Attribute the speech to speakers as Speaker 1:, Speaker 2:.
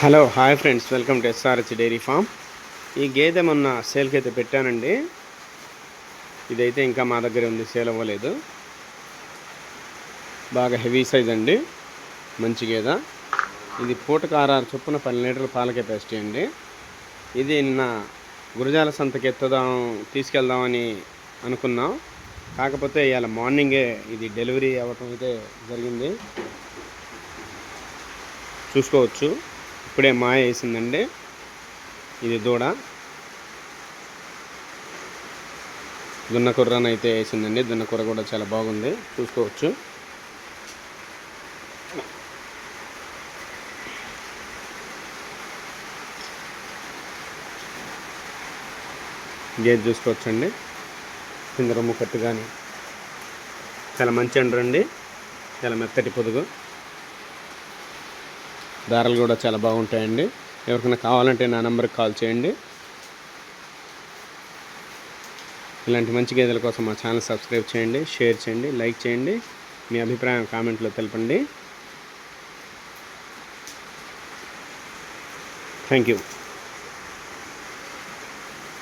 Speaker 1: Hello hi friends. Welcome to SRH dairy farm. ఈ గేదె మొన్న సేల్కి అయితే పెట్టానండి. ఇదైతే ఇంకా మా దగ్గర ఉంది సేల్ అవ్వలేదు. బాగా హెవీ సైజ్ అండి. మంచి గేదె. ఇది పూటకు ఆరు చొప్పున పది లీటర్ల పాల కెపాసిటీ అండి. ఇది నిన్న గురజాల సంతకి ఎత్తుదాం తీసుకెళ్దామని అనుకున్నాం. కాకపోతే ఇవాళ మార్నింగే ఇది డెలివరీ అవ్వటం అయితే జరిగింది. చూసుకోవచ్చు. ఇప్పుడే మాయ వేసిందండి. ఇది దూడ. దున్న అయితే వేసిందండి. దున్న కూర కూడా చాలా బాగుంది. చూసుకోవచ్చు. గేజ్ చూసుకోవచ్చండి. కింద రొమ్ము కట్టు కానీ చాలా మంచి అండి చాలా మెత్తటి పొదుగు. దారాలు కూడా చాలా బాగుంటాయండి. ఎవరికైనా కావాలంటే నా నెంబర్కి కాల్ చేయండి. ఇలాంటి మంచి గేదెల కోసం మా ఛానల్ సబ్స్క్రైబ్ చేయండి షేర్ చేయండి లైక్ చేయండి. మీ అభిప్రాయం కామెంట్లో తెలపండి. Thank you.